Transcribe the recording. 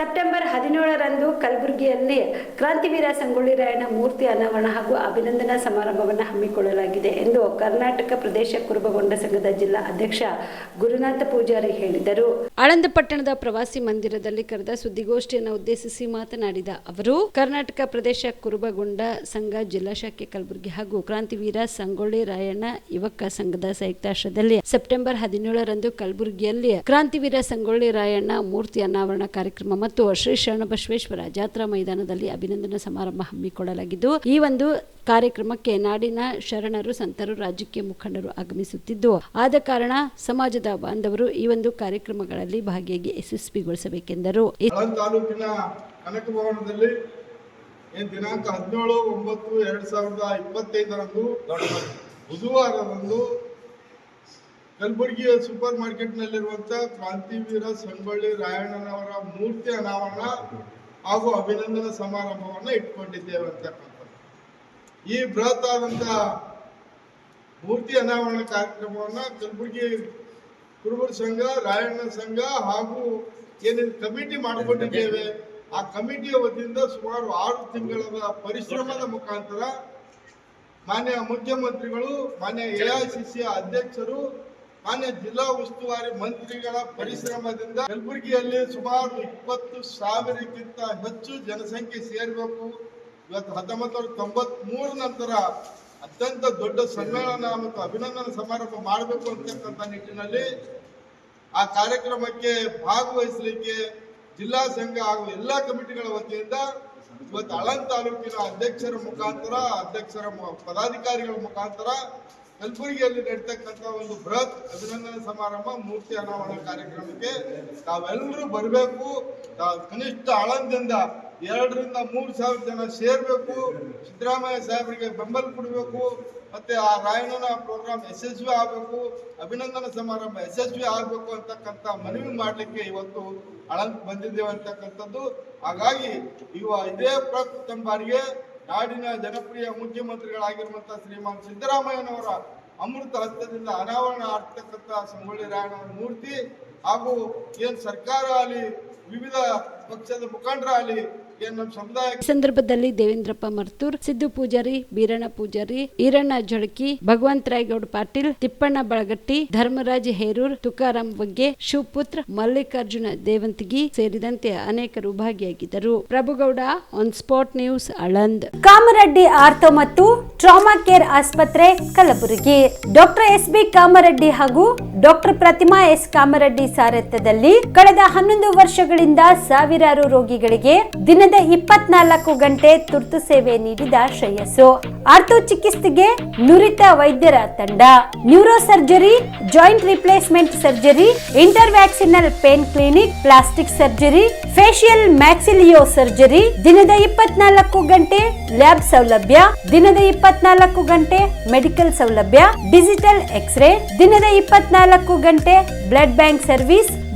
September ಹದಿನೇಳರಂದು ಕಲಬುರಗಿಯಲ್ಲಿ ಕ್ರಾಂತಿವೀರ ಸಂಗೊಳ್ಳಿ ರಾಯಣ್ಣ ಮೂರ್ತಿ ಅನಾವರಣ ಹಾಗೂ ಅಭಿನಂದನಾ ಸಮಾರಂಭವನ್ನು ಹಮ್ಮಿಕೊಳ್ಳಲಾಗಿದೆ ಎಂದು ಕರ್ನಾಟಕ ಪ್ರದೇಶ ಕುರುಬಗೊಂಡ ಸಂಘದ ಜಿಲ್ಲಾ ಅಧ್ಯಕ್ಷ ಗುರುನಾಥ ಪೂಜಾರಿ ಹೇಳಿದರು. ಆಳಂದ ಪಟ್ಟಣದ ಪ್ರವಾಸಿ ಮಂದಿರದಲ್ಲಿ ಕರೆದ ಸುದ್ದಿಗೋಷ್ಠಿಯನ್ನು ಉದ್ದೇಶಿಸಿ ಮಾತನಾಡಿದ ಅವರು, ಕರ್ನಾಟಕ ಪ್ರದೇಶ ಕುರುಬಗೊಂಡ ಸಂಘ ಜಿಲ್ಲಾ ಶಾಖೆ ಕಲಬುರಗಿ ಹಾಗೂ ಕ್ರಾಂತಿವೀರ ಸಂಗೊಳ್ಳಿ ರಾಯಣ್ಣ ಯುವಕ ಸಂಘದ ಸಂಯುಕ್ತಾಶ್ರಯದಲ್ಲಿ ಸೆಪ್ಟೆಂಬರ್ ಹದಿನೇಳರಂದು ಕಲಬುರಗಿಯಲ್ಲಿ ಕ್ರಾಂತಿವೀರ ಸಂಗೊಳ್ಳಿ ರಾಯಣ್ಣ ಮೂರ್ತಿ ಅನಾವರಣ ಕಾರ್ಯಕ್ರಮ ಮತ್ತು ಶ್ರೀ ಶರಣಬಸವೇಶ್ವರ ಜಾತ್ರಾ ಮೈದಾನದಲ್ಲಿ ಅಭಿನಂದನಾ ಸಮಾರಂಭ ಹಮ್ಮಿಕೊಳ್ಳಲಾಗಿದ್ದು, ಈ ಒಂದು ಕಾರ್ಯಕ್ರಮಕ್ಕೆ ನಾಡಿನ ಶರಣರು, ಸಂತರು, ರಾಜಕೀಯ ಮುಖಂಡರು ಆಗಮಿಸುತ್ತಿದ್ದು, ಆದ ಕಾರಣ ಸಮಾಜದ ಬಾಂಧವರು ಈ ಒಂದು ಕಾರ್ಯಕ್ರಮಗಳಲ್ಲಿ ಭಾಗಿಯಾಗಿ ಯಶಸ್ವಿಗೊಳಿಸಬೇಕೆಂದರು. ದಿನಾಂಕ ಹದಿನೇಳು ಒಂಬತ್ತು ಎರಡ್ ಸಾವಿರದ ಇಪ್ಪತ್ತೈದರಂದು, ಬುಧವಾರದಂದು ಕಲಬುರಗಿಯ ಸೂಪರ್ ಮಾರ್ಕೆಟ್ನಲ್ಲಿರುವಂತ ಕ್ರಾಂತಿವೀರ ಸಂಗೊಳ್ಳಿ ರಾಯಣ್ಣನವರ ಮೂರ್ತಿ ಅನಾವರಣ ಹಾಗೂ ಅಭಿನಂದನಾ ಸಮಾರಂಭವನ್ನ ಇಟ್ಕೊಂಡಿದ್ದೇವೆ ಅಂತಕ್ಕಂಥದ್ದು ಈ ಬೃಹತ್ ಆದಂತ ಮೂರ್ತಿ ಅನಾವರಣ ಕಾರ್ಯಕ್ರಮವನ್ನ ಕಲಬುರಗಿ ಕುರುಬರ ಸಂಘ, ರಾಯಣ್ಣ ಸಂಘ ಹಾಗೂ ಏನೇನು ಕಮಿಟಿ ಮಾಡಿಕೊಂಡಿದ್ದೇವೆ. ಆ ಕಮಿಟಿಯ ವತಿಯಿಂದ ಸುಮಾರು ಆರು ತಿಂಗಳ ಪರಿಶ್ರಮದ ಮುಖಾಂತರ ಮಾನ್ಯ ಮುಖ್ಯಮಂತ್ರಿಗಳು, ಮಾನ್ಯ ಎಐಸಿಸಿ ಅಧ್ಯಕ್ಷರು ಮಾನ್ಯ ಜಿಲ್ಲಾ ಉಸ್ತುವಾರಿ ಮಂತ್ರಿಗಳ ಪರಿಶ್ರಮದಿಂದ ಕಲಬುರಗಿಯಲ್ಲಿ ಸುಮಾರು ಇಪ್ಪತ್ತು ಸಾವಿರಕ್ಕಿಂತ ಹೆಚ್ಚು ಜನಸಂಖ್ಯೆ ಸೇರಬೇಕು. ಇವತ್ತು ಹತ್ತೊಂಬತ್ತು ನೂರ ತೊಂಬತ್ ನಂತರ ಅತ್ಯಂತ ದೊಡ್ಡ ಸಮ್ಮೇಳನ ಮತ್ತು ಅಭಿನಂದನಾ ಸಮಾರಂಭ ಮಾಡಬೇಕು ಅಂತಕ್ಕಂಥ ನಿಟ್ಟಿನಲ್ಲಿ ಆ ಕಾರ್ಯಕ್ರಮಕ್ಕೆ ಭಾಗವಹಿಸಲಿಕ್ಕೆ ಜಿಲ್ಲಾ ಸಂಘ ಹಾಗೂ ಎಲ್ಲಾ ಕಮಿಟಿಗಳ ವತಿಯಿಂದ ಇವತ್ತು ಅಳನ್ ತಾಲೂಕಿನ ಅಧ್ಯಕ್ಷರ ಮುಖಾಂತರ, ಅಧ್ಯಕ್ಷರ ಪದಾಧಿಕಾರಿಗಳ ಮುಖಾಂತರ ಕಲಬುರಗಿಯಲ್ಲಿ ನಡೀತಕ್ಕಂಥ ಒಂದು ಬೃಹತ್ ಅಭಿನಂದನಾ ಸಮಾರಂಭ, ಮೂರ್ತಿ ಅನಾವರಣ ಕಾರ್ಯಕ್ರಮಕ್ಕೆ ತಾವೆಲ್ಲರೂ ಬರಬೇಕು. ಕನಿಷ್ಠ ಆಳಂದಿಂದ ಎರಡರಿಂದ ಮೂರು ಸಾವಿರ ಜನ ಸೇರಬೇಕು. ಸಿದ್ದರಾಮಯ್ಯ ಸಾಹೇಬರಿಗೆ ಬೆಂಬಲ ಕೊಡಬೇಕು. ಮತ್ತೆ ಆ ರಾಯಣ್ಣನ ಪ್ರೋಗ್ರಾಮ್ ಯಶಸ್ವಿ ಆಗಬೇಕು. ಅಭಿನಂದನಾ ಸಮಾರಂಭ ಯಶಸ್ವಿ ಆಗಬೇಕು ಅಂತಕ್ಕಂಥ ಮನವಿ ಮಾಡಲಿಕ್ಕೆ ಇವತ್ತು ಅಳಂಕ್ ಬಂದಿದ್ದೇವೆ ಅಂತಕ್ಕಂಥದ್ದು. ಹಾಗಾಗಿ ಇವ ಇದೇ ಪ್ರಥಮ ಬಾರಿಗೆ ನಾಡಿನ ಜನಪ್ರಿಯ ಮುಖ್ಯಮಂತ್ರಿಗಳಾಗಿರುವಂತಹ ಶ್ರೀಮಾನ್ ಸಿದ್ದರಾಮಯ್ಯನವರ ಅಮೃತ ಹಸ್ತದಿಂದ ಅನಾವರಣ ಆಗ್ತಕ್ಕಂಥ ಸಂಗೊಳ್ಳಿ ರಾಯಣ್ಣ ಮೂರ್ತಿ ಹಾಗೂ ಏನ್ ಸರ್ಕಾರ ಆಗಲಿ ವಿವಿಧ ಪಕ್ಷದ ಮುಖಂಡರಾಗಲಿ ಸಂದರ್ಭದಲ್ಲಿ ದೇವೇಂದ್ರಪ್ಪ ಮರ್ತೂರ್ ಸಿದ್ದು ಪೂಜಾರಿ ಬೀರಣ್ಣ ಪೂಜಾರಿ ಈರಣ್ಣ ಜಳಕಿ ಭಗವಂತ ರಾಯಗೌಡ ಪಾಟೀಲ್ ತಿಪ್ಪಣ್ಣ ಬಳಗಟ್ಟಿ ಧರ್ಮರಾಜ್ ಹೇರೂರ್ ತುಕಾರಾಂ ಬಗ್ಗೆ ಶಿವಪುತ್ರ ಮಲ್ಲಿಕಾರ್ಜುನ ದೇವಂತಿಗಿ ಸೇರಿದಂತೆ ಅನೇಕರು ಭಾಗಿಯಾಗಿದ್ದರು. Prabhugouda on spot news Aland Kamareddy ortho ಮತ್ತು ಟ್ರಾಮಾ ಕೇರ್ ಆಸ್ಪತ್ರೆ Kalaburagi. Doctor S B Kamareddy ಹಾಗೂ ಡಾಕ್ಟರ್ ಪ್ರತಿಮಾ ಎಸ್ ಕಾಮರೆಡ್ಡಿ ಸಾರಥ್ಯದಲ್ಲಿ ಕಳೆದ ಹನ್ನೊಂದು ವರ್ಷಗಳಿಂದ ಸಾವಿರಾರು ರೋಗಿಗಳಿಗೆ ದಿನದ ಇಪ್ಪತ್ನಾಲ್ಕು ಗಂಟೆ ತುರ್ತು ಸೇವೆ ನೀಡಿದ ಶ್ರೇಯಸ್ಸು. ಆರ್ಥೋ ಚಿಕಿತ್ಸೆಗೆ ನುರಿತ ವೈದ್ಯರ ತಂಡ. Neuro surgery, joint replacement surgery interventional pain clinic, plastic surgery facial maxillo surgery. ದಿನದ ಇಪ್ಪತ್ನಾಲ್ಕು ಗಂಟೆ ಲ್ಯಾಬ್ ಸೌಲಭ್ಯ. ದಿನದ ಇಪ್ಪತ್ನಾಲ್ಕು ಗಂಟೆ ಮೆಡಿಕಲ್ ಸೌಲಭ್ಯ. Digital X ray. ದಿನದ ಇಪ್ಪತ್ನಾಲ್ಕು ಗಂಟೆ ಬ್ಲಡ್ ಬ್ಯಾಂಕ್ ಸರ್ವಿಸ್.